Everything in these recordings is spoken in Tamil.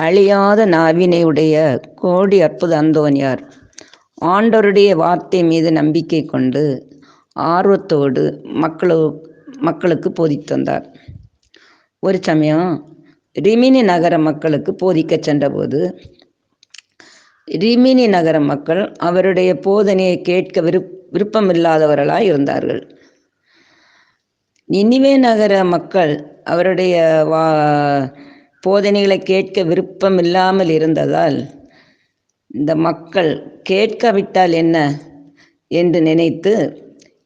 அழியாத நாவினையுடைய கோடி அற்புத அந்தோனியார் ஆண்டோருடைய வார்த்தை மீது நம்பிக்கை கொண்டு ஆர்வத்தோடு மக்களு மக்களுக்கு போதித்து வந்தார் ஒரு சமயம் ரிமினி நகர மக்களுக்கு போதிக்க சென்றபோது ரிமினி நகர மக்கள் அவருடைய போதனையை கேட்க விருப் விருப்பமில்லாதவர்களாக இருந்தார்கள். நினிவே நகர மக்கள் அவருடைய வா போதனைகளை கேட்க விருப்பம் இல்லாமல் இருந்ததால் இந்த மக்கள் கேட்காவிட்டால் என்ன என்று நினைத்து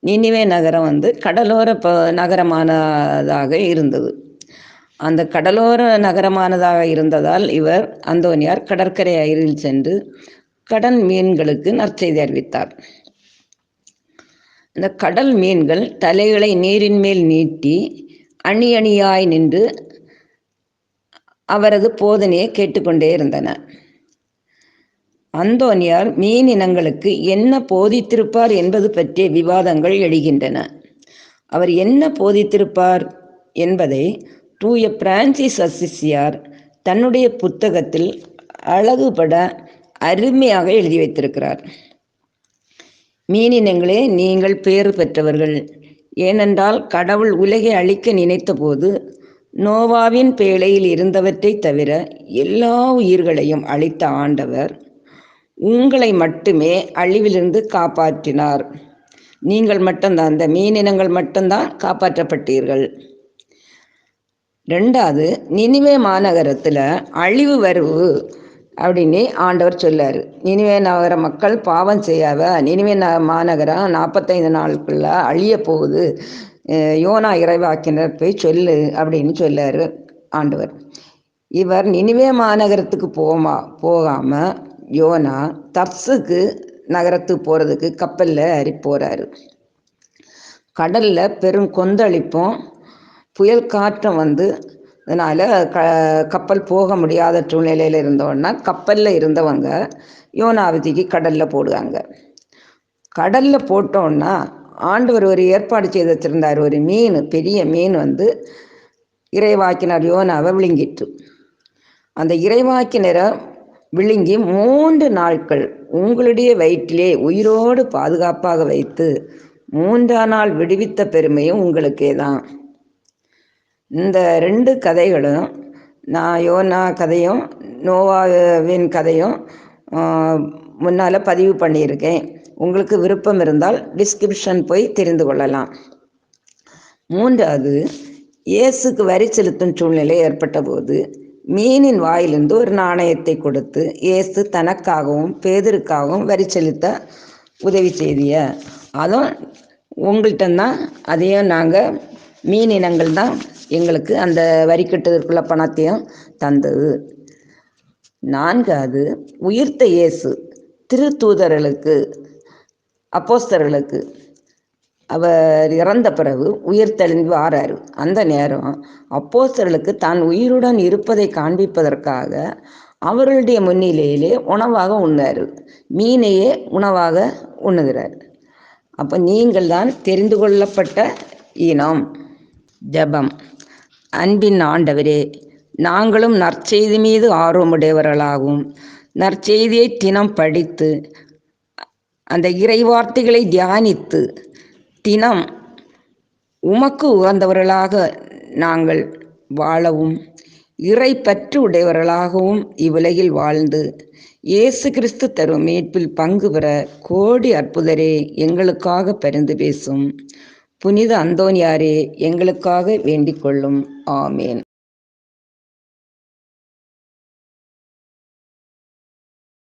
நினிவே நகரம் வந்து கடலோர ப நகரமானதாக இருந்தது. அந்த கடலோர நகரமானதாக இருந்ததால் இவர் அந்தோனியார் கடற்கரை அயரில் சென்று கடல் மீன்களுக்கு நற்செய்தி அறிவித்தார். இந்த கடல் மீன்கள் தலைகளை நீரின் மேல் நீட்டி அணி அணியாய் நின்று அவரது போதனையை கேட்டுக்கொண்டே இருந்தன. அந்தோனியார் மீன் இனங்களுக்கு என்ன போதித்திருப்பார் என்பது பற்றிய விவாதங்கள் எழுகின்றன. அவர் என்ன போதித்திருப்பார் என்பதை தூய பிரான்சிஸ் அசிசியார் தன்னுடைய புத்தகத்தில் அழகுபட அருமையாக எழுதி வைத்திருக்கிறார். மீனினங்களே நீங்கள் பேறு பெற்றவர்கள். ஏனென்றால் கடவுள் உலகை அழிக்க நினைத்தபோது நோவாவின் பேழையில் இருந்தவற்றை தவிர எல்லா உயிர்களையும் அழித்த ஆண்டவர் உங்களை மட்டுமே அழிவிலிருந்து காப்பாற்றினார். நீங்கள் மட்டும்தான் அந்த மீனினங்கள் மட்டும்தான் காப்பாற்றப்பட்டீர்கள். ரெண்டாவது நினிவே மாநகரத்தில் அழிவு வருவு அப்படின்னு ஆண்டவர் சொல்லார் நினிவே நகர மக்கள் பாவம் செய்யாத நினிவே ந மாநகரம் நாற்பத்தைந்து நாளுக்குள்ள அழிய போகுது. யோனா இறைவாக்கினர் போய் சொல்லு அப்படின்னு சொல்லாரு ஆண்டவர். இவர் நினிவே மாநகரத்துக்கு போமா போகாமல் யோனா தர்ஸுக்கு நகரத்துக்கு போகிறதுக்கு கப்பலில் ஏறி போகிறாரு கடலில் பெரும் கொந்தளிப்பும் புயல் காற்றம் வந்து அதனால் க கப்பல் போக முடியாத சூழ்நிலையில் இருந்தோன்னா கப்பலில் இருந்தவங்க யோனாவதிக்கு கடலில் போடுவாங்க. கடலில் போட்டோன்னா ஆண்டவர் ஒரு ஏற்பாடு செய்து வச்சுருந்தார். ஒரு மீன் பெரிய மீன் வந்து இறைவாக்கினர் யோனாவை விழுங்கிட்டு அந்த இறைவாக்கினரை விழுங்கி மூன்று நாட்கள் உங்களுடைய வயிற்றிலே உயிரோடு பாதுகாப்பாக வைத்து மூன்றாம் நாள் விடுவித்த பெருமையும் உங்களுக்கே தான். இந்த ரெண்டு கதைகளும் நான் யோனா கதையும் நோவாவின் கதையும் முன்னால் பதிவு பண்ணியிருக்கேன். உங்களுக்கு விருப்பம் இருந்தால் டிஸ்கிரிப்ஷன் போய் தெரிந்து கொள்ளலாம். மூன்றாவது இயேசுக்கு வரி செலுத்தும் சூழ்நிலை ஏற்பட்ட போது மீனின் வாயிலிருந்து ஒரு நாணயத்தை கொடுத்து இயேசு தனக்காகவும் பேதருக்காகவும் வரி செலுத்த உதவி செய்திய. அதுவும் உங்கள்கிட்ட தான் அதையும் நாங்கள் மீன் இனங்கள் தான் எங்களுக்கு அந்த வரி கட்டுவதற்குள்ள பணத்தையும் தந்தது. நான்காவது உயிர்த்த இயேசு. திருத்தூதர்களுக்கு அப்போஸ்தர்களுக்கு அவர் இறந்த பிறகு உயிர் தெளிந்து வாராரு அந்த நேரம் அப்போஸ்தர்களுக்கு தான் உயிருடன் இருப்பதை காண்பிப்பதற்காக அவர்களுடைய முன்னிலையிலே உணவாக உண்ணார். மீனையே உணவாக உண்ணுகிறார். அப்போ நீங்கள் தான் தெரிந்து கொள்ளப்பட்ட இனம் ஜபம். அன்பின் ஆண்டவரே நாங்களும் நற்செய்தி மீது ஆர்வமுடையவர்களாகவும் நற்செய்தியை தினம் படித்து அந்த இறைவார்த்தைகளை தியானித்து தினம் உமக்கு உகந்தவர்களாக நாங்கள் வாழவும் இறை பற்று உடையவர்களாகவும் இவ்வுலகில் வாழ்ந்து இயேசு கிறிஸ்து தரும் மீட்பில் பங்கு பெற கோடி அற்புதரே எங்களுக்காக பரிந்து பேசும். புனித அந்தோனியாரே எங்களுக்காக வேண்டிக் கொள்ளும். ஆமேன்.